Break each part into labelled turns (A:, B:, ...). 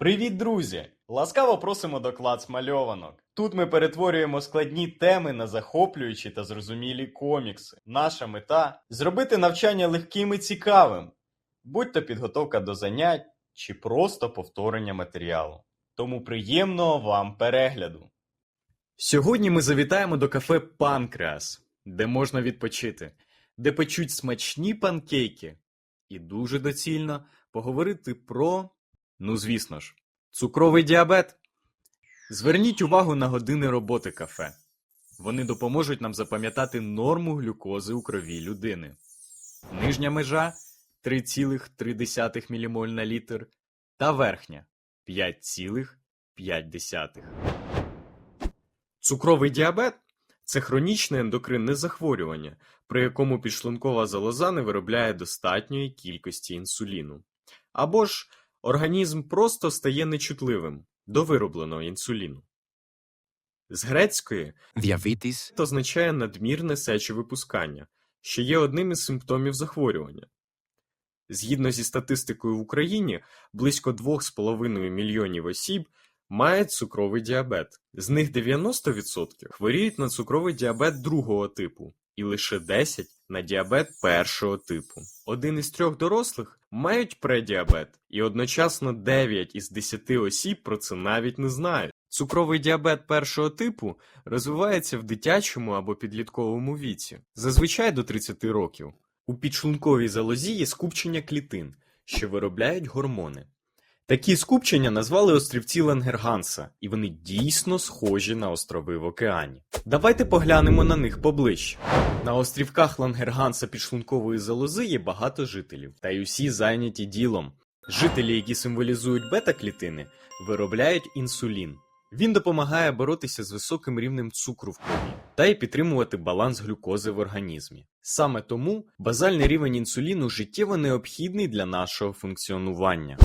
A: Привіт, друзі! Ласкаво просимо до клац. Тут ми перетворюємо складні теми на захоплюючі та зрозумілі комікси. Наша мета зробити навчання легким і цікавим, будь то підготовка до занять чи просто повторення матеріалу. Тому приємного вам перегляду. Сьогодні ми завітаємо до кафе Панкреас, де можна відпочити, де печуть смачні панкейки, і дуже доцільно поговорити про, ну звісно ж, цукровий діабет. Зверніть увагу на години роботи кафе. Вони допоможуть нам запам'ятати норму глюкози у крові людини. Нижня межа 3,3 ммоль на літр та верхня 5,5. Цукровий діабет це хронічне ендокринне захворювання, при якому підшлункова залоза не виробляє достатньої кількості інсуліну. Або ж організм просто стає нечутливим до виробленого інсуліну. З грецької
B: Diabetes,
A: означає надмірне сечовипускання, що є одним із симптомів захворювання. Згідно зі статистикою в Україні, близько 2,5 мільйонів осіб мають цукровий діабет. З них 90% хворіють на цукровий діабет другого типу і лише 10% на діабет першого типу. Один із трьох дорослих мають предіабет, і одночасно 9 із 10 осіб про це навіть не знають. Цукровий діабет першого типу розвивається в дитячому або підлітковому віці, зазвичай до 30 років. У підшлунковій залозі є скупчення клітин, що виробляють гормони. Такі скупчення назвали острівці Ленгерганса, і вони дійсно схожі на острови в океані. Давайте поглянемо на них поближче. На острівках Лангерганса підшлункової залози є багато жителів, та й усі зайняті ділом. Жителі, які символізують бета-клітини, виробляють інсулін. Він допомагає боротися з високим рівнем цукру в крові та й підтримувати баланс глюкози в організмі. Саме тому базальний рівень інсуліну життєво необхідний для нашого функціонування.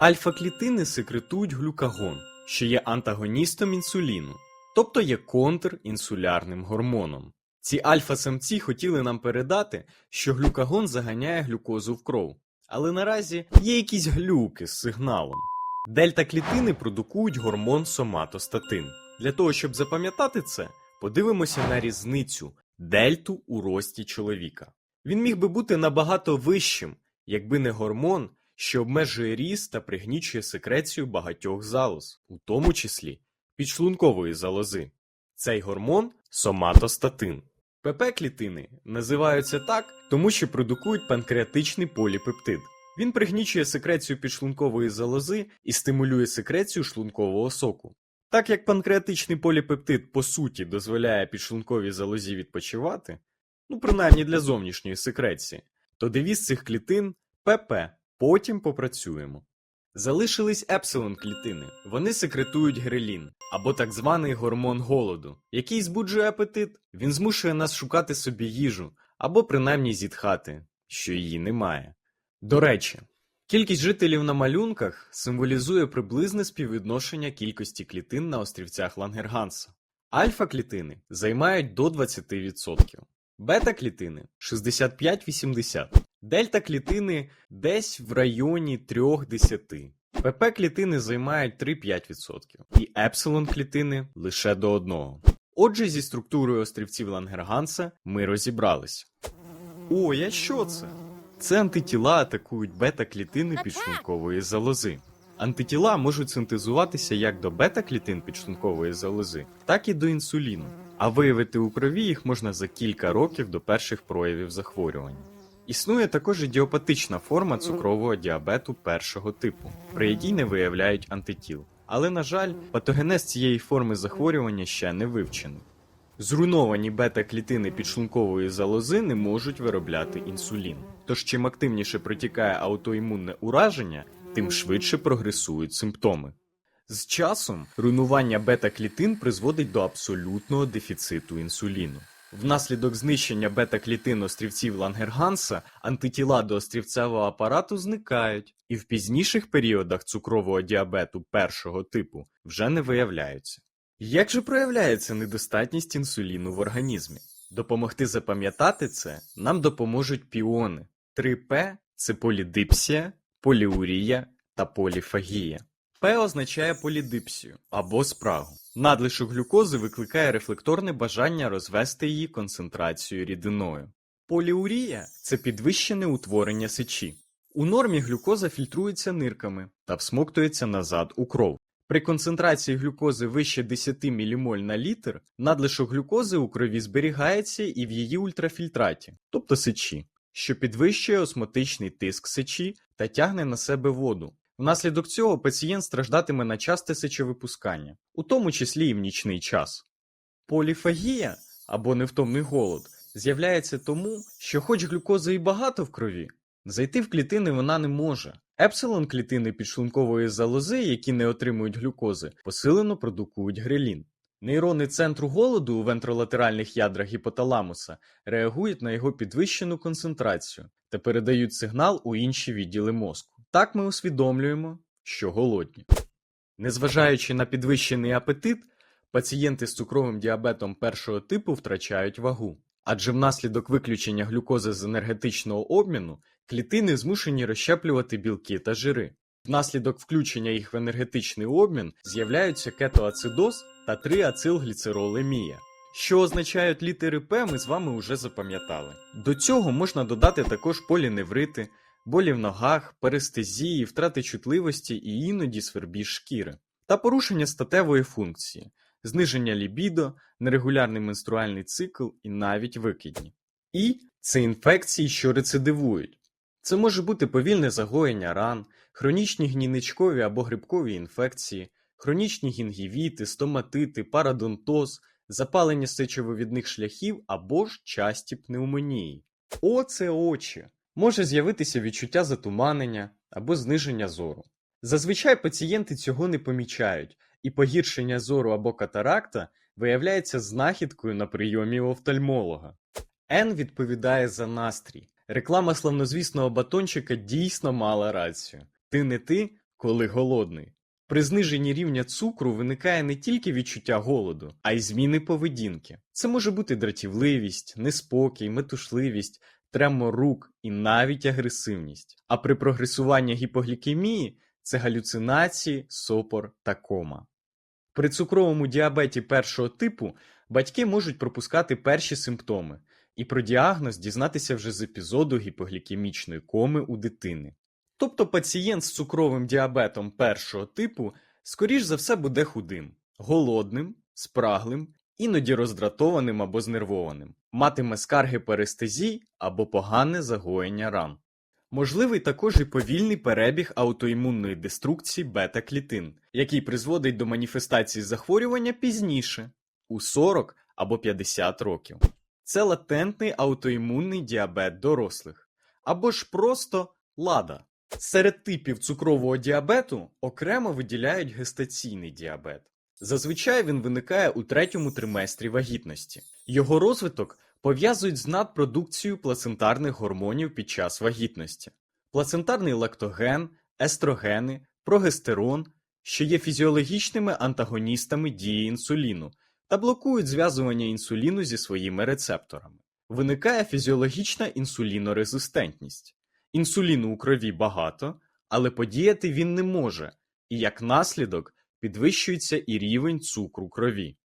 A: Альфа-клітини секретують глюкагон, що є антагоністом інсуліну, тобто є контрінсулярним гормоном. Ці альфа-самці хотіли нам передати, що глюкагон заганяє глюкозу в кров, але наразі є якісь глюки з сигналом. Дельта-клітини продукують гормон соматостатин. Для того, щоб запам'ятати це, подивимося на різницю дельту у рості чоловіка. Він міг би бути набагато вищим, якби не гормон, що обмежує ріст та пригнічує секрецію багатьох залоз, у тому числі підшлункової залози. Цей гормон соматостатин. ПП-клітини називаються так, тому що продукують панкреатичний поліпептид. Він пригнічує секрецію підшлункової залози і стимулює секрецію шлункового соку. Так як панкреатичний поліпептид по суті дозволяє підшлунковій залозі відпочивати, ну принаймні для зовнішньої секреції, то девіз цих клітин ПП. Потім попрацюємо. Залишились епсилон клітини. Вони секретують грелін, або так званий гормон голоду, який збуджує апетит. Він змушує нас шукати собі їжу, або принаймні зітхати, що її немає. До речі, кількість жителів на малюнках символізує приблизне співвідношення кількості клітин на острівцях Лангерганса. Альфа-клітини займають до 20%, бета-клітини 65-80%. Дельта-клітини десь в районі 3-10. ПП-клітини займають 3-5%, і епсилон-клітини лише до 1. Отже, зі структурою острівців Лангерганса ми розібрались. Ой, а що це? Це антитіла атакують бета-клітини підшлункової залози. Антитіла можуть синтезуватися як до бета-клітин підшлункової залози, так і до інсуліну, а виявити у крові їх можна за кілька років до перших проявів захворювання. Існує також ідіопатична форма цукрового діабету першого типу, при якій не виявляють антитіл. Але, на жаль, патогенез цієї форми захворювання ще не вивчений. Зруйновані бета-клітини підшлункової залози не можуть виробляти інсулін. Тож чим активніше протікає аутоімунне ураження, тим швидше прогресують симптоми. З часом руйнування бета-клітин призводить до абсолютного дефіциту інсуліну. Внаслідок знищення бета-клітин острівців Лангерганса антитіла до острівцевого апарату зникають, і в пізніших періодах цукрового діабету першого типу вже не виявляються. Як же проявляється недостатність інсуліну в організмі? Допомогти запам'ятати це нам допоможуть піони. 3П це полідипсія, поліурія та поліфагія. П означає полідипсію або спрагу. Надлишок глюкози викликає рефлекторне бажання розвести її концентрацію рідиною. Поліурія це підвищене утворення сечі. У нормі глюкоза фільтрується нирками та всмоктується назад у кров. При концентрації глюкози вище 10 мілімоль на літр надлишок глюкози у крові зберігається і в її ультрафільтраті, тобто сечі, що підвищує осмотичний тиск сечі та тягне на себе воду. Внаслідок цього пацієнт страждатиме на часте сечовипускання, у тому числі і в нічний час. Поліфагія або невтомний голод з'являється тому, що хоч глюкози і багато в крові, зайти в клітини вона не може. Епсилон клітини підшлункової залози, які не отримують глюкози, посилено продукують грелін. Нейрони центру голоду у вентролатеральних ядрах гіпоталамуса реагують на його підвищену концентрацію та передають сигнал у інші відділи мозку. Так ми усвідомлюємо, що голодні. Незважаючи на підвищений апетит, пацієнти з цукровим діабетом першого типу втрачають вагу, адже внаслідок виключення глюкози з енергетичного обміну клітини змушені розщеплювати білки та жири. Внаслідок включення їх в енергетичний обмін з'являються кетоацидоз та триацилгліцеролемія. Що означають літери П, ми з вами вже запам'ятали. До цього можна додати також поліневрити, болі в ногах, перестезії, втрати чутливості і іноді свербіж шкіри, та порушення статевої функції, зниження лібідо, нерегулярний менструальний цикл і навіть викидні. І це інфекції, що рецидивують. Це може бути повільне загоєння ран, хронічні гнійничкові або грибкові інфекції, хронічні гінгівіти, стоматити, парадонтоз, запалення сечовивідних шляхів або ж часті пневмонії. О, це очі! Може з'явитися відчуття затуманення або зниження зору. Зазвичай пацієнти цього не помічають, і погіршення зору або катаракта виявляється знахідкою на прийомі у офтальмолога. Н відповідає за настрій. Реклама славнозвісного батончика дійсно мала рацію. Ти не ти, коли голодний. При зниженні рівня цукру виникає не тільки відчуття голоду, а й зміни поведінки. Це може бути дратівливість, неспокій, метушливість, тремор рук і навіть агресивність. А при прогресуванні гіпоглікемії це галюцинації, сопор та кома. При цукровому діабеті першого типу батьки можуть пропускати перші симптоми і про діагноз дізнатися вже з епізоду гіпоглікемічної коми у дитини. Тобто пацієнт з цукровим діабетом першого типу, скоріш за все, буде худим, голодним, спраглим, іноді роздратованим або знервованим, матиме скарги перестезій або погане загоєння ран. Можливий також і повільний перебіг аутоімунної деструкції бета-клітин, який призводить до маніфестації захворювання пізніше, у 40 або 50 років. Це латентний аутоімунний діабет дорослих, або ж просто лада. Серед типів цукрового діабету окремо виділяють гестаційний діабет. Зазвичай він виникає у третьому триместрі вагітності. Його розвиток пов'язують з надпродукцією плацентарних гормонів під час вагітності. Плацентарний лактоген, естрогени, прогестерон, що є фізіологічними антагоністами дії інсуліну та блокують зв'язування інсуліну зі своїми рецепторами. Виникає фізіологічна інсулінорезистентність. Інсуліну у крові багато, але подіяти він не може, і як наслідок підвищується і рівень цукру крові.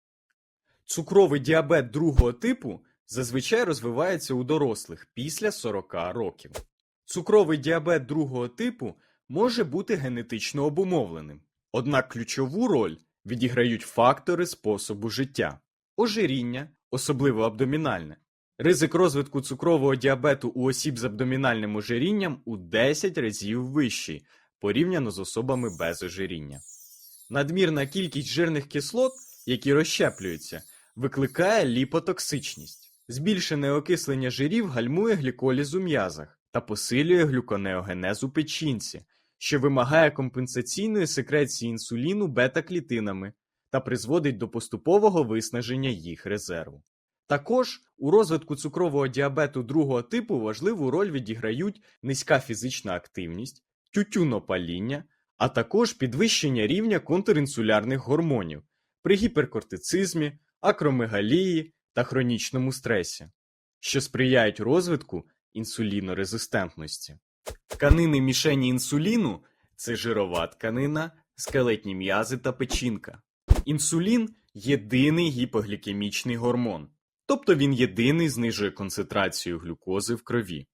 A: Цукровий діабет другого типу зазвичай розвивається у дорослих після 40 років. Цукровий діабет другого типу може бути генетично обумовленим, однак ключову роль відіграють фактори способу життя, ожиріння, особливо абдомінальне, ризик розвитку цукрового діабету у осіб з абдомінальним ожирінням у 10 разів вищий порівняно з особами без ожиріння. Надмірна кількість жирних кислот, які розщеплюються, викликає ліпотоксичність. Збільшене окислення жирів гальмує гліколіз у м'язах та посилює глюконеогенез у печінці, що вимагає компенсаційної секреції інсуліну бета-клітинами та призводить до поступового виснаження їх резерву. Також у розвитку цукрового діабету другого типу важливу роль відіграють низька фізична активність, тютюнопаління, а також підвищення рівня контрінсулярних гормонів при гіперкортицизмі, акромегалії та хронічному стресі, що сприяють розвитку інсулінорезистентності. Тканини мішені інсуліну це жирова тканина, скелетні м'язи та печінка. Інсулін єдиний гіпоглікемічний гормон, тобто він єдиний знижує концентрацію глюкози в крові.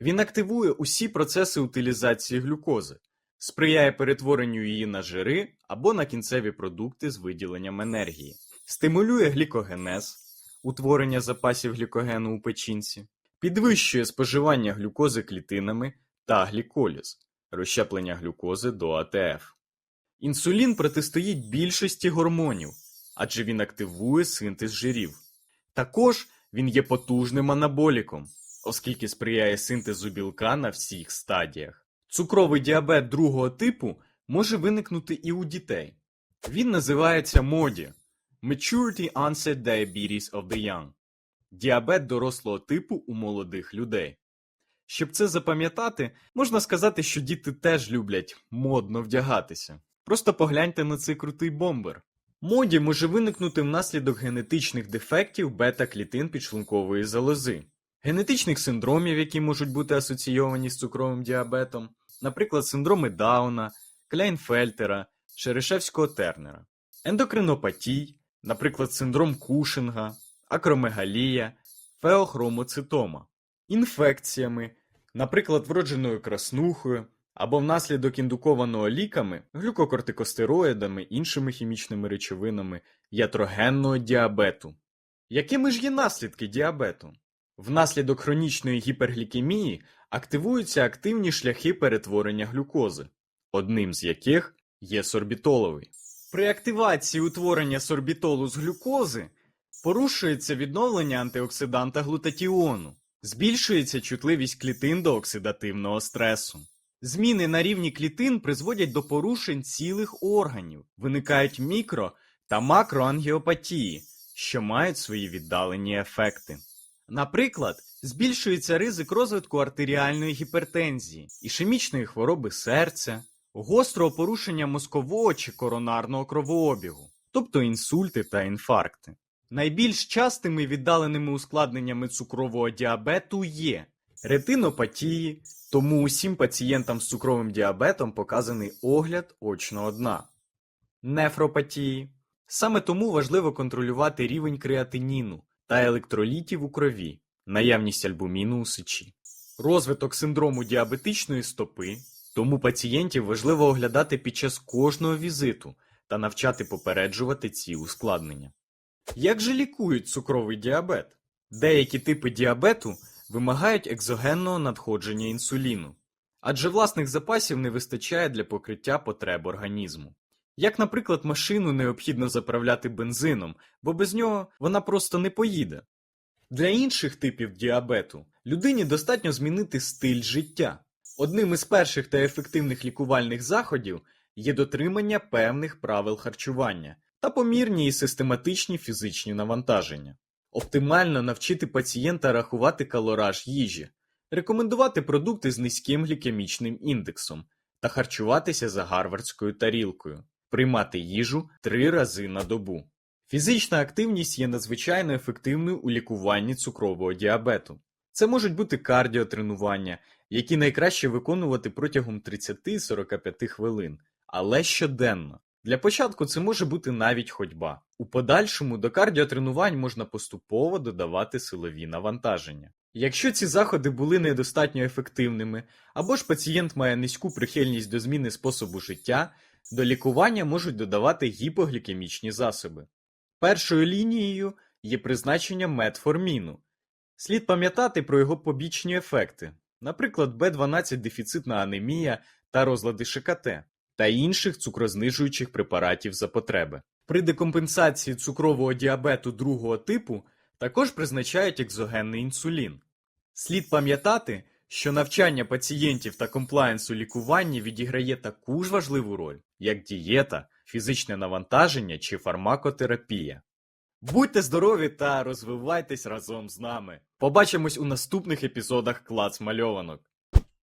A: Він активує усі процеси утилізації глюкози, сприяє перетворенню її на жири або на кінцеві продукти з виділенням енергії, стимулює глікогенез, утворення запасів глікогену у печінці, підвищує споживання глюкози клітинами та гліколіз, розщеплення глюкози до АТФ. Інсулін протистоїть більшості гормонів, адже він активує синтез жирів. Також він є потужним анаболіком, оскільки сприяє синтезу білка на всіх стадіях. Цукровий діабет другого типу може виникнути і у дітей. Він називається МОДІ Maturity Onset Diabetes of the Young діабет дорослого типу у молодих людей. Щоб це запам'ятати, можна сказати, що діти теж люблять модно вдягатися. Просто погляньте на цей крутий бомбер. Моді може виникнути внаслідок генетичних дефектів бета-клітин підшлункової залози, генетичних синдромів, які можуть бути асоційовані з цукровим діабетом, наприклад, синдроми Дауна, Кляйнфельтера, Шерешевського тернера, ендокринопатій, наприклад, синдром Кушинга, акромегалія, феохромоцитома, інфекціями, наприклад, вродженою краснухою або внаслідок індукованого ліками, глюкокортикостероїдами, іншими хімічними речовинами ятрогенного діабету. Якими ж є наслідки діабету? Внаслідок хронічної гіперглікемії активуються активні шляхи перетворення глюкози, одним з яких є сорбітоловий. При активації утворення сорбітолу з глюкози порушується відновлення антиоксиданта глутатіону, збільшується чутливість клітин до оксидативного стресу. Зміни на рівні клітин призводять до порушень цілих органів, виникають мікро та макроангіопатії, що мають свої віддалені ефекти. Наприклад, збільшується ризик розвитку артеріальної гіпертензії, ішемічної хвороби серця, гострого порушення мозкового чи коронарного кровообігу, тобто інсульти та інфаркти. Найбільш частими віддаленими ускладненнями цукрового діабету є ретинопатії, тому усім пацієнтам з цукровим діабетом показаний огляд очного дна, нефропатії. Саме тому важливо контролювати рівень креатиніну та електролітів у крові, наявність альбуміну у сечі. Розвиток синдрому діабетичної стопи, тому пацієнтів важливо оглядати під час кожного візиту та навчати попереджувати ці ускладнення. Як же лікують цукровий діабет? Деякі типи діабету вимагають екзогенного надходження інсуліну, адже власних запасів не вистачає для покриття потреб організму. Як, наприклад, машину необхідно заправляти бензином, бо без нього вона просто не поїде. Для інших типів діабету людині достатньо змінити стиль життя. Одним із перших та ефективних лікувальних заходів є дотримання певних правил харчування та помірні і систематичні фізичні навантаження. Оптимально навчити пацієнта рахувати калораж їжі, рекомендувати продукти з низьким глікемічним індексом та харчуватися за гарвардською тарілкою, приймати їжу три рази на добу. Фізична активність є надзвичайно ефективною у лікуванні цукрового діабету. Це можуть бути кардіотренування, які найкраще виконувати протягом 30-45 хвилин, але щоденно. Для початку це може бути навіть ходьба. У подальшому до кардіотренувань можна поступово додавати силові навантаження. Якщо ці заходи були недостатньо ефективними, або ж пацієнт має низьку прихильність до зміни способу життя, до лікування можуть додавати гіпоглікемічні засоби. Першою лінією є призначення метформіну. Слід пам'ятати про його побічні ефекти, наприклад, Б12 дефіцитна анемія та розлади ШКТ та інших цукрознижуючих препаратів за потреби. При декомпенсації цукрового діабету другого типу також призначають екзогенний інсулін. Слід пам'ятати, що навчання пацієнтів та комплаєнс у лікуванні відіграє таку ж важливу роль, як дієта, фізичне навантаження чи фармакотерапія. Будьте здорові та розвивайтесь разом з нами. Побачимось у наступних епізодах клац мальованок.